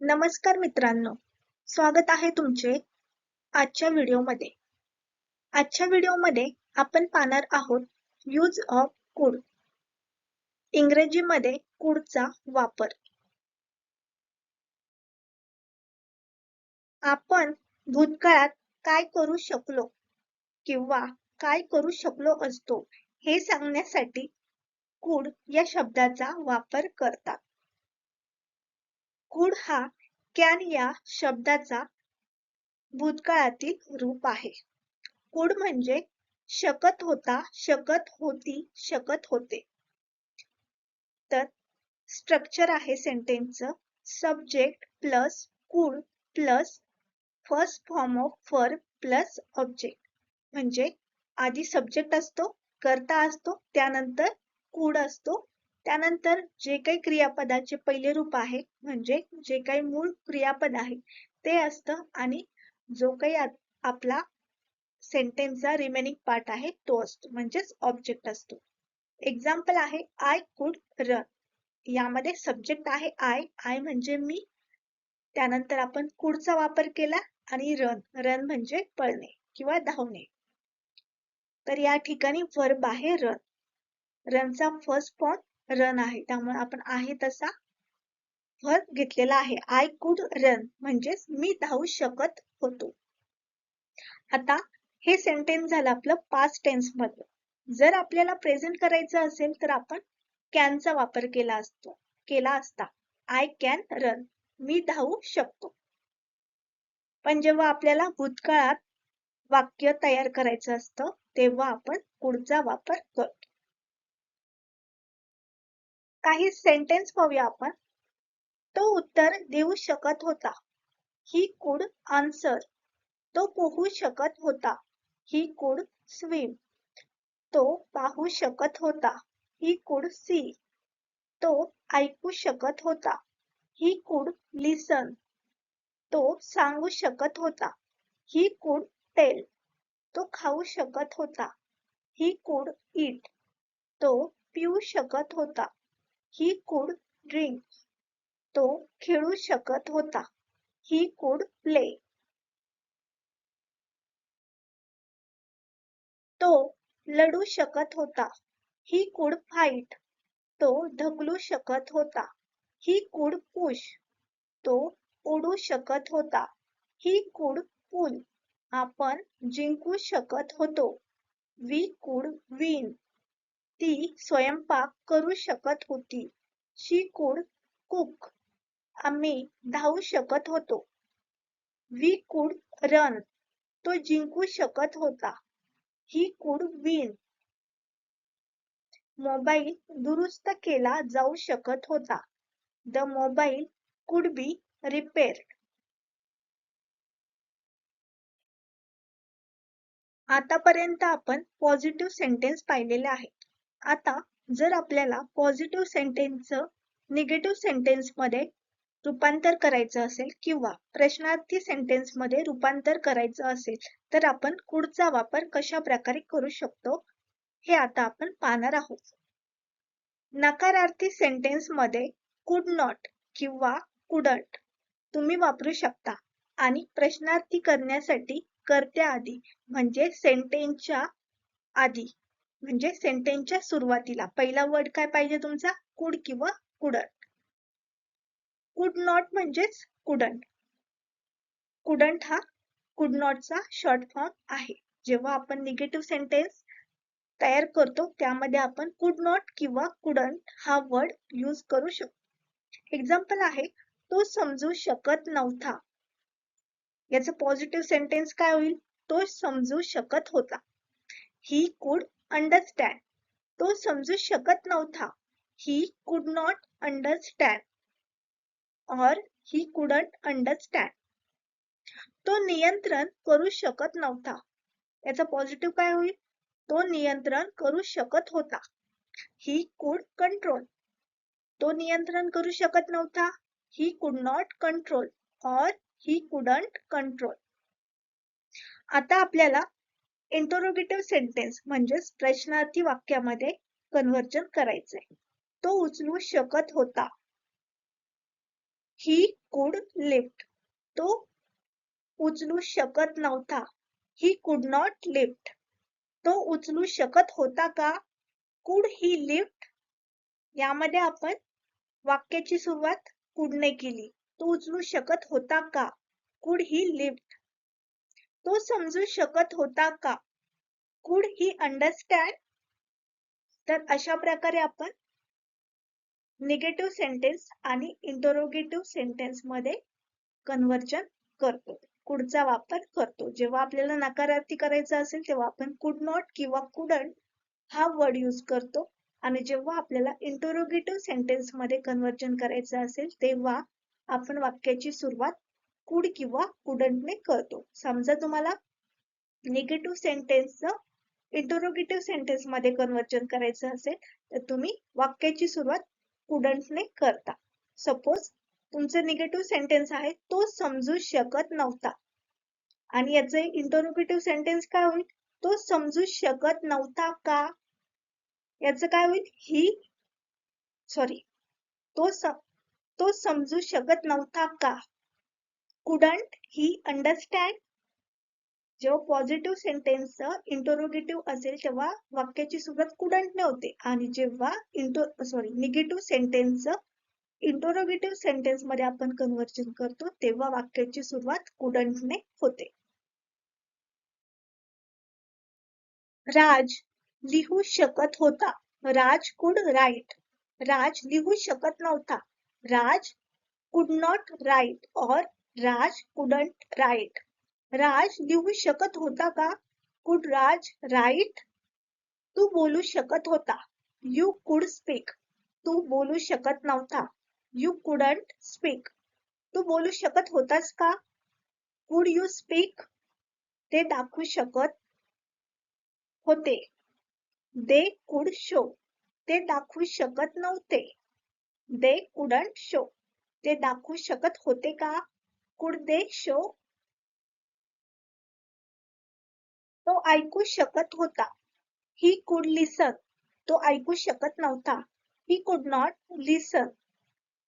नमस्कार मित्रांनो. स्वागत आहे तुमचे आजच्या व्हिडिओमध्ये. आजच्या व्हिडिओमध्ये आपण पाहणार आहोत यूज ऑफ कुड इंग्रजीमध्ये कुडचा वापर. आपण भूतकाळात काय करू शकलो किंवा काय करू शकलो असतो हे सांगण्यासाठी कुड या शब्दाचा वापर करतात. कुड हा कॅन या शब्दाचा भूतकाळातील रूप आहे. कुड म्हणजे शकत होता शकत होती शकत होते. तर स्ट्रक्चर आहे सेंटेन्सचं subject plus could plus first form of fur plus object म्हणजे आधी सब्जेक्ट असतो करता असतो त्यानंतर कुड असतो त्यानंतर जे काही क्रियापदाचे पहिले रूप आहे म्हणजे जे काही मूळ क्रियापद आहे ते असतं आणि जो काही आपला सेंटेन्सचा रिमेनिंग पार्ट आहे तो असतो. म्हणजेच ऑब्जेक्ट असतो. एक्झाम्पल आहे आय कुड रन यामध्ये सब्जेक्ट आहे आय आय म्हणजे मी. त्यानंतर आपण कुडचा वापर केला आणि रन रन म्हणजे पळणे किंवा धावणे. तर या ठिकाणी वर्ब आहे रन रनचा फर्स्ट फॉर्म रन आहे. त्यामुळे आपण आहे तसा फर घेतलेला आहे. आय कुड रन म्हणजेच मी धावू शकत होतो. आता हे सेंटेन्स झालं आपलं पास्ट टेन्स मधलं. जर आपल्याला प्रेझेंट करायचं असेल तर आपण कॅनचा वापर केला असतो केला असता. आय कॅन रन मी धावू शकतो. पण जेव्हा आपल्याला भूतकाळात वाक्य तयार करायचं असतं तेव्हा आपण कुडचा वापर करतो. काही सेंटेन्स पाहूया आपण. तो उत्तर देऊ शकत होता. ही कुड आन्सर तो पोहू शकत होता. ही कुड स्विम तो पाहू शकत होता. ही कुड सी तो ऐकू शकत होता. ही कुड लिसन तो सांगू शकत होता. ही कुड टेल तो खाऊ शकत होता. ही कुड इट तो पिऊ शकत होता. He could drink. तो खेळू शकत होता. ही कुड प्ले तो लढू शकत होता. ही कुड फाईट तो ढकलू शकत होता. ही कुड पुश तो उडू शकत होता. ही कुड पुल आपण जिंकू शकत होतो. We कुड विन ती स्वयंपाक करू शकत होती. शी कुड कुक आम्ही धावू शकत होतो. वी कुड रन तो जिंकू शकत होता. ही कुड विन मोबाईल दुरुस्त केला जाऊ शकत होता. The mobile could be repaired आतापर्यंत आपण पॉझिटिव्ह सेंटेन्स पाहिलेले आहेत आता जर आपल्याला पॉझिटिव्ह सेंटेन्सचं निगेटिव्ह सेंटेन्समध्ये रूपांतर करायचं असेल किंवा प्रश्नार्थी सेंटेन्समध्ये रूपांतर करायचं असेल तर आपण कुडचा वापर कशा प्रकारे करू शकतो हे आता आपण पाहणार आहोत. नकारार्थी सेंटेन्समध्ये कुड नॉट किंवा कुडंट तुम्ही वापरू शकता आणि प्रश्नार्थी करण्यासाठी करत्या आधी म्हणजे सेंटेन्सच्या आधी. म्हणजे सेंटेन्सच्या सुरुवातीला पहिला वर्ड काय पाहिजे तुमचा? कुड किंवा कुडंट कुड नॉट म्हणजेच कुडंट कुडंट हा कुड नॉटचा शॉर्ट फॉर्म आहे. जेव्हा आपण निगेटिव्ह सेंटेन्स तयार करतो त्यामध्ये आपण कुड नॉट किंवा कुडंट हा वर्ड यूज करू शकतो. एक्झाम्पल आहे तो समजू शकत नव्हता. याचं पॉझिटिव्ह सेंटेन्स काय होईल? तो समजू शकत होता. ही कुड अंडरस्टँड तो समजू शकत नव्हता. ही कुड नॉट अंडरस्टँड और ही कुडंट अंडरस्टँड तो नियंत्रण करू शकत नव्हता. याचा पॉझिटिव्ह काय होईल? तो नियंत्रण करू शकत होता. ही कुड कंट्रोल तो नियंत्रण करू शकत नव्हता. ही कुड नॉट कंट्रोल और ही कुडंट कंट्रोल आता आपल्याला इंटरोगेटिव्ह सेंटेन्स म्हणजेच प्रश्नार्थी वाक्यामध्ये कन्व्हर्जन करायचंय तो उचलू शकत होता. ही कुड लिफ्ट तो उचलू शकत नव्हता. ही कुड नॉट लिफ्ट तो उचलू शकत होता का? कुड ही लिफ्ट यामध्ये आपण वाक्याची सुरुवात कुडने केली. तो उचलू शकत होता का? कुड ही लिफ्ट तो समजू शकत होता का? कुड ही अंडरस्टँड तर अशा प्रकारे आपण निगेटिव्ह सेंटेन्स आणि इंटरोगेटिव्ह सेंटेन्समध्ये कन्वर्जन करतो. कुडचा वापर करतो. जेव्हा आपल्याला नकारार्थी करायचा असेल तेव्हा आपण कुड नॉट किंवा कुडंट हा वर्ड यूज करतो. आणि जेव्हा आपल्याला इंटरोगेटिव्ह सेंटेन्समध्ये कन्वर्जन करायचं असेल तेव्हा आपण वाक्याची सुरुवात कुड किंवा कुडंटने करतो समजा तुम्हाला निगेटिव्ह सेंटेन्सचं इंटरोगेटिव्ह सेंटेन्समध्ये कन्वर्जन करायचं असेल तर तुम्ही वाक्याची सुरुवात कुडंटने करता. सपोज तुमचं निगेटिव्ह सेंटेन्स आहे तो समजू शकत नव्हता. आणि याचे इंटरोगेटिव्ह सेंटेन्स काय होईल? तो समजू शकत नव्हता का? याचं काय होईल? ही सॉरी तो तो समजू शकत नव्हता का? कुडंट ही अंडरस्टँड जेव्हा पॉझिटिव्ह सेंटेन्स इंटरोगेटिव्ह असेल तेव्हा वाक्याची सुरुवात कुडंटने होते आणि जेव्हा into sorry negative sentence interrogative सेंटेन्समध्ये आपण कन्वर्जन करतो तेव्हा वाक्याची सुरुवात कुडंटने होते. राज लिहू शकत होता. राज कुड राईट राज लिहू शकत नव्हता. राज कुड नॉट राईट और राज कुडंट राईट राज लिहू शकत होता का? कुड राज राईट तू बोलू शकत होता. यू कुड स्पीक तू बोलू शकत नव्हता. यू कुडंट स्पीक तू बोलू शकत होतास का? कुड यू स्पीक ते दाखवू शकत होते. दे कुड शो ते दाखवू शकत नव्हते. दे कुडंट शो ते दाखवू शकत होते का? Could they show? तो ऐकू शकत होता He could listen. तो ऐकू शकत नव्हता He could not listen.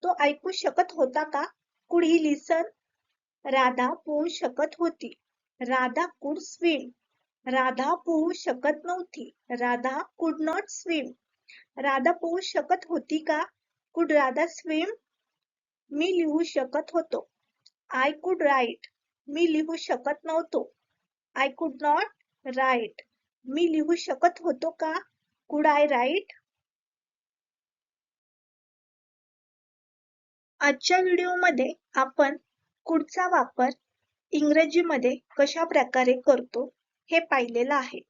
तो ऐकू शकत होता का Could he listen? राधा पोहू शकत होती राधा could swim. राधा पोहू शकत नव्हती Radha could not swim. Radha पोहू शकत होती का कुड राधा स्विम मी लिहू शकत होतो आय कुड राईट मी लिहू शकत नव्हतो. आय कुड नॉट राईट मी लिहू शकत होतो का? कुड आय राईट आजच्या व्हिडिओमध्ये आपण कुडचा वापर इंग्रजीमध्ये कशा प्रकारे करतो हे पाहिलेलं आहे.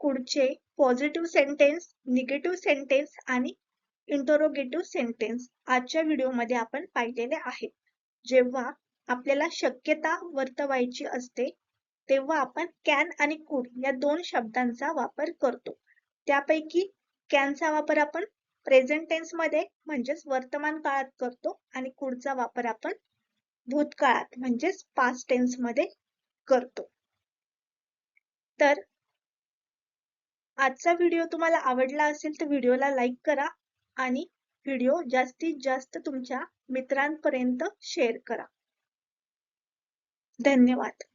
कुडचे पॉझिटिव्ह सेंटेन्स निगेटिव्ह सेंटेन्स आणि इंटरोगेटिव्ह सेंटेन्स आजच्या व्हिडिओमध्ये आपण पाहिलेले आहेत. जेव्हा आपल्याला शक्यता वर्तवायची असते तेव्हा आपण कॅन आणि कुड या दोन शब्दांचा वापर करतो. त्यापैकी कॅनचा वापर आपण प्रेझेंट टेन्समध्ये म्हणजेच वर्तमान काळात करतो आणि कुडचा वापर आपण भूतकाळात म्हणजेच पास्ट टेन्समध्ये करतो. तर आजचा व्हिडिओ तुम्हाला आवडला असेल तर व्हिडिओला लाईक करा आणि व्हिडिओ जास्तीत जास्त तुमच्या मित्रांपर्यंत शेअर करा. धन्यवाद.